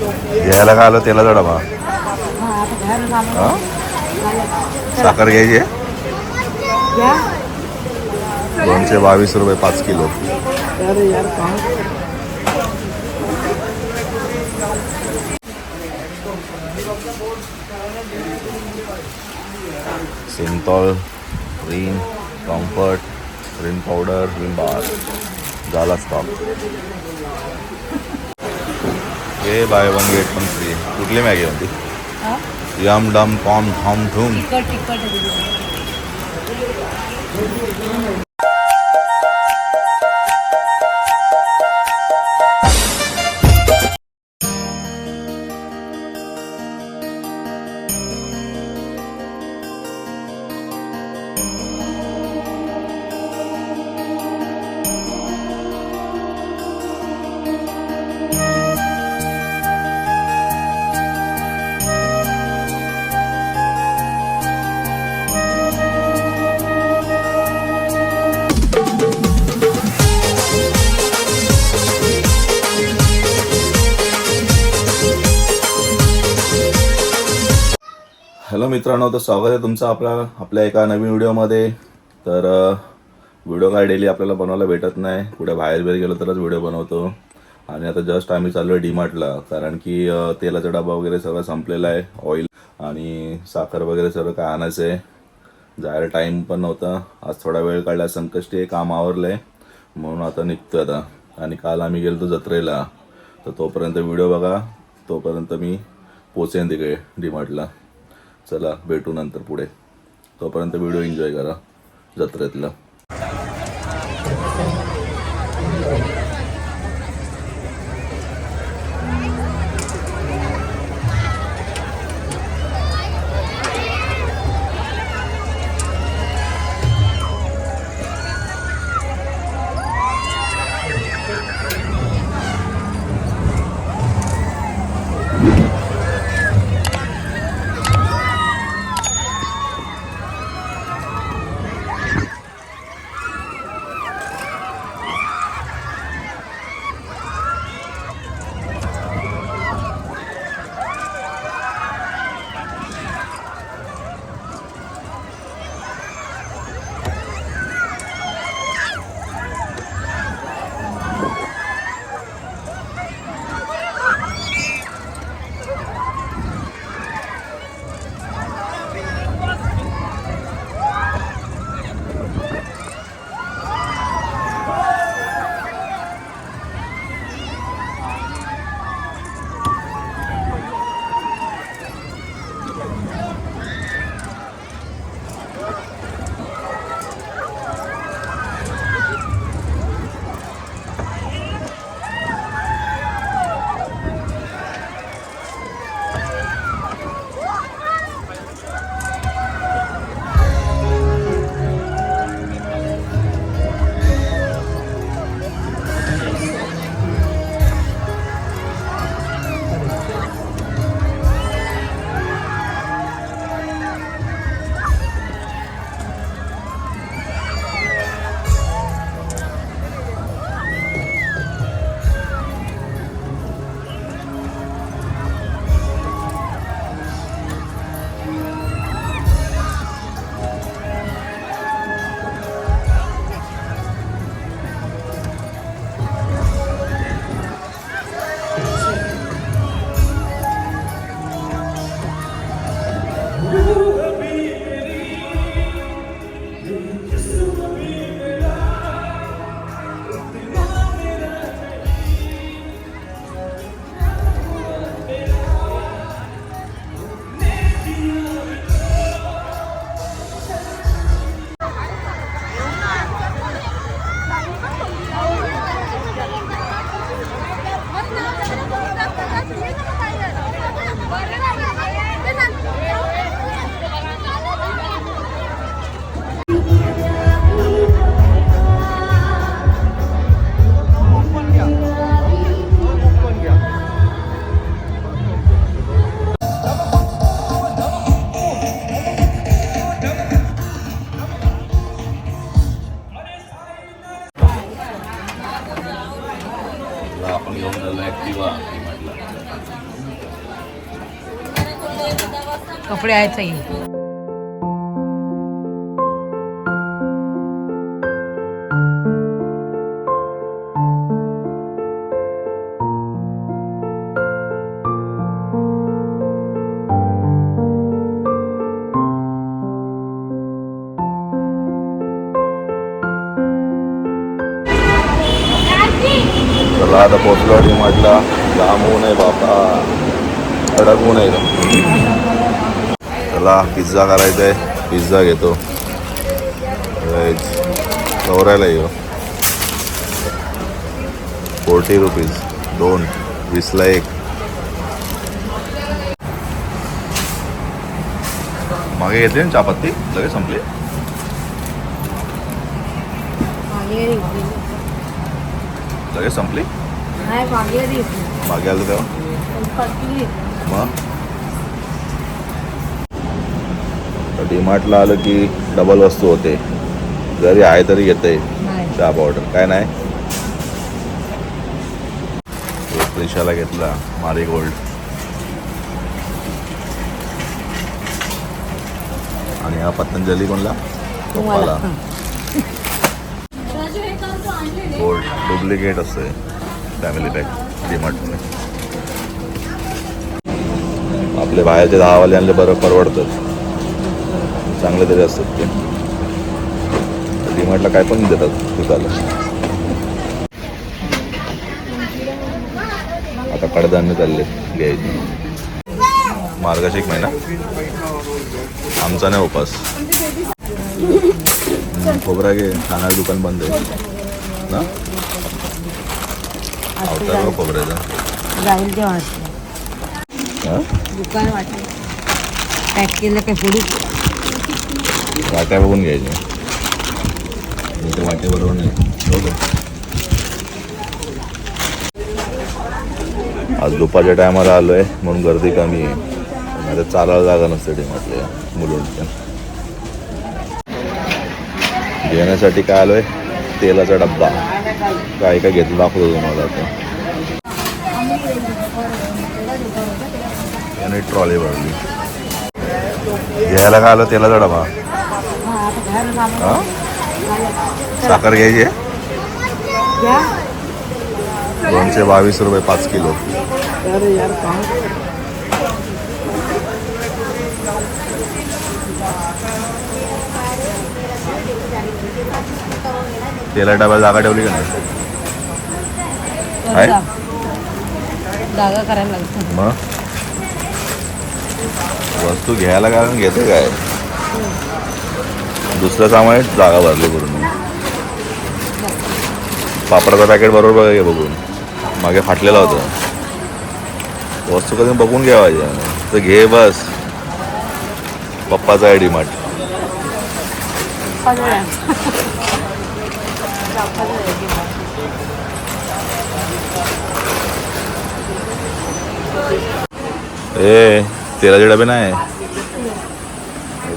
घ्यायला का आलं? तेलाचा डबा. हा? साखर घ्यायची आहे? दोनशे बावीस रुपये पाच kilo. Cinthol Rin Comfort Rin powder Rin बार झाला स्टॉक हे बाय वन गेट पण फ्री कुठली मॅगी होती? यम डम कॉम थॉम थूम हॅलो मित्रांनो तर स्वागत आहे तुमचं आपला आपल्या एका नवीन व्हिडिओमध्ये. तर व्हिडिओ काय डेली आपल्याला बनवायला भेटत नाही. कुठे बाहेर बिहेर गेलो तरच व्हिडिओ बनवतो. आणि आता जस्ट आम्ही चाललो आहे डीमार्टला कारण की तेलाचा डबा वगैरे सगळं संपलेला आहे ऑइल आणि साखर वगैरे सगळं काय आणायचं आहे. जायला टाईम पण नव्हता. आज थोडा वेळ काढला संकष्टी आहे काम आवरलं आहे म्हणून आता निघतो आता. आणि काल आम्ही गेलो जत्रेला. तर तोपर्यंत व्हिडिओ बघा. तोपर्यंत मी पोचेन तिकडे डीमार्टला चला भेटू नंतर पुढे. तोपर्यंत व्हिडिओ एन्जॉय करा जत्रेतला. यायचं येईल आता पोचलो म्हटलं जाम होऊ नये बापा. अडकवू नये. चला पिझ्झा करायचा आहे पिझ्झा घेतो चौरायला येऊ. फोर्टी रुपीज दोन वीसला एक. मागे येते ना चापत्ती लगेच संपली. लगेच संपली? मागे आलं तेव्हा? मग? डीमार्टला आलं की डबल वस्तू होते. जरी आहे तरी येते चहा पावडर काय नाही? एक त्रिशाला घेतला मारी गोल्ड आणि हा पतंजली कोणला? तुम्हाला. गोल्ड डुप्लिकेट असते फॅमिली पॅक डीमार्टमध्ये आपले बाहेरचे दहावाले आणले बरं परवडतात चांगले तरी असतात ते. डीमार्टला काय पण देतात विकायला आता कडधान्य चालले घ्यायचे. मार्गशीक महिना. आमचा नाही उपास. खोबरा घे खाण्याचं दुकान बंद आहे. ना? अवतार खोबऱ्याचा हा? दुकान वाटलं. पॅक केलं काय फोडू वाट्या बघून घ्यायचे. इथे वाटे बरोबर नाही आज दुपारच्या टायमाला आलो आहे म्हणून गर्दी कमी आहे. माझ्या चालायला जागा नसते डिमार्टल्या मुलुंडच्या घेण्यासाठी काय आलो आहे तेलाचा डब्बा. काय काय घेतलं दाखवतो तुम्हाला आता. याने ट्रॉली भरली. घ्यायला काय आलं? तेलाचा डबा. हा? साखर घ्यायची आहे? दोनशे बावीस रुपये पाच किलो. तेला डबा जागा ठेवली का नाही? जागा. करायला लागतं. मग? वस्तू घ्यायला काय घेते काय? दुसरं सामान जागा भरली पूर्ण पापडाचं पॅकेट बरोबर बघा घे बघून. मागे फाटलेला होता. वस्तू कधी बघून घ्यावायच्या तर घे बस. पप्पाचा आहे डिमार्ट ए तेलाचे डबे नाही.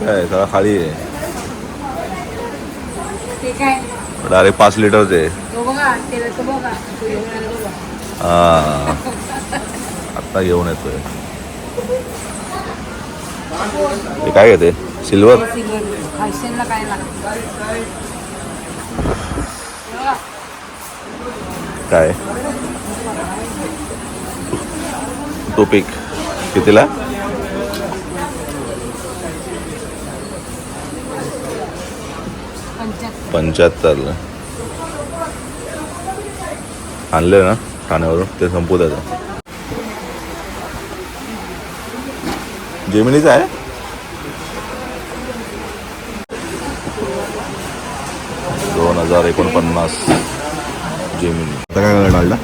काय सगळा खाली आहे. डायरेक्ट पाच लिटरचे. तो बघा तेलाचं बघा. तो घेऊन तो. हा. आत्ता येतोय. हे काय घेते? सिल्वर? सिल्वर. हर्षनला काय. काय? टोपिक कितीला? पंच्याहत्तरला. आणले ना ठाण्यावरून ते संपू द्याचं जेमिनीचं आहे? दोन हजार एकोणपन्नास जेमिनी. आता काय करायला डाळला?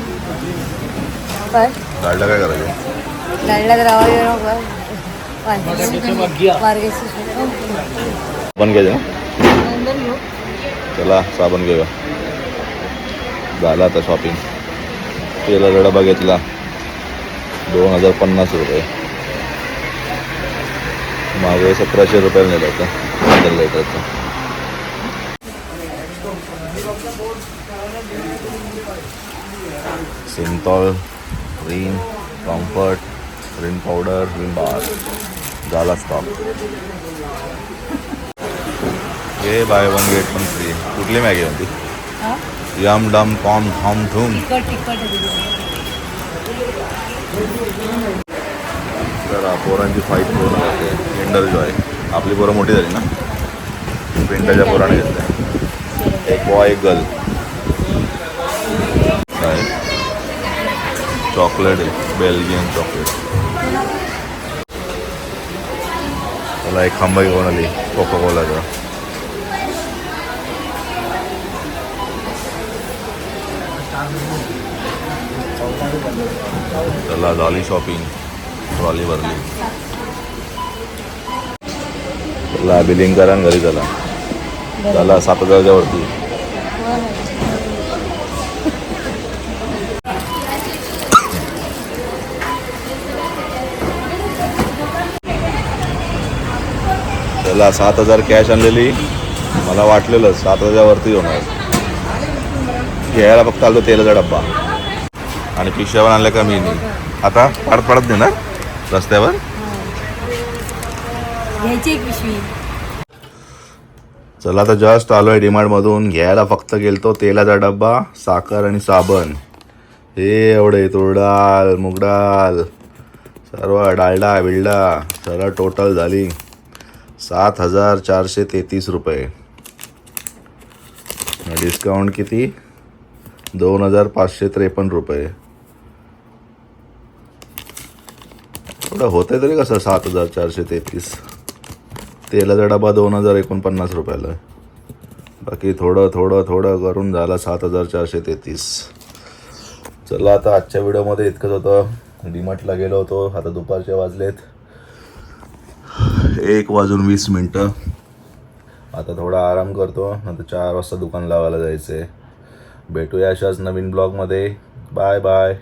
काय? डाळला काय करायचं? गाडीला तर आवाज येऊ नको. मार्गेशी. पण घ्यायचं ना? घेऊ. चला साबण घेऊया. झाला आता शॉपिंग तेलाचा डबा घेतला. दोन हजार पन्नास रुपये. मागे सतराशे रुपयाला नेलं होतं. पंधरा लिटरचं. Cinthol Rin Comfort Rin powder Rin बार झाला स्टॉप हे बाय वन गेट पण फ्री कुठली मॅगी होती यम डम कॉम थॉम ठूम. तर पोरांची फाईट पूर्ण होते किंडर जॉय आपली पोरं मोठी झाली ना? पिंटाच्या पोराने घेतल्या. एक बॉय एक गर्ल काय? चॉकलेट आहे. बेल्जियन चॉकलेट त्याला एक खांबा घेऊन आली कोका कोलाचा त्याला झाली शॉपिंग ट्रॉली भरली. त्याला बिलिंग करा घरी चला त्याला सात हजारच्या वरती. त्याला सात हजार कॅश आणलेली. मला वाटलेलं सात हजारवरती होणार. घ्यायला फक्त आलो तेलाचा डब्बा. आणि पिशव्या आणल्या का मी नाही. आता पडत पडत देणार रस्त्यावर? चला आता जस्ट आलो आहे डीमार्टमधून घ्यायला फक्त गेलतो तेलाचा डब्बा साखर आणि साबण. हे एवढे तूर डाळ मूग डाळ सर्व डालडा बिल्डा सर्व टोटल झाली. सात हजार चारशे तेहतीस रुपये. डिस्काउंट किती? दोन हजार पाचशे त्रेपन्न रुपये. एवढं होतंय तरी कसं? सात हजार चारशे तेहतीस. तेलाचा डबा दोन हजार एकोणपन्नास रुपयाला बाकी थोडं थोडं थोडं करून झाला सात हजार चारशे तेहतीस. चला आता आजच्या व्हिडिओमध्ये इतकंच होतं. डीमार्टला गेलो होतो. आता दुपारचे वाजलेत. एक वाजून वीस मिनटं. आता थोडा आराम करतो. नंतर चार वाजता दुकान लावायला जायचं आहे भेटूया अशाच नवीन ब्लॉगमध्ये. Bye bye.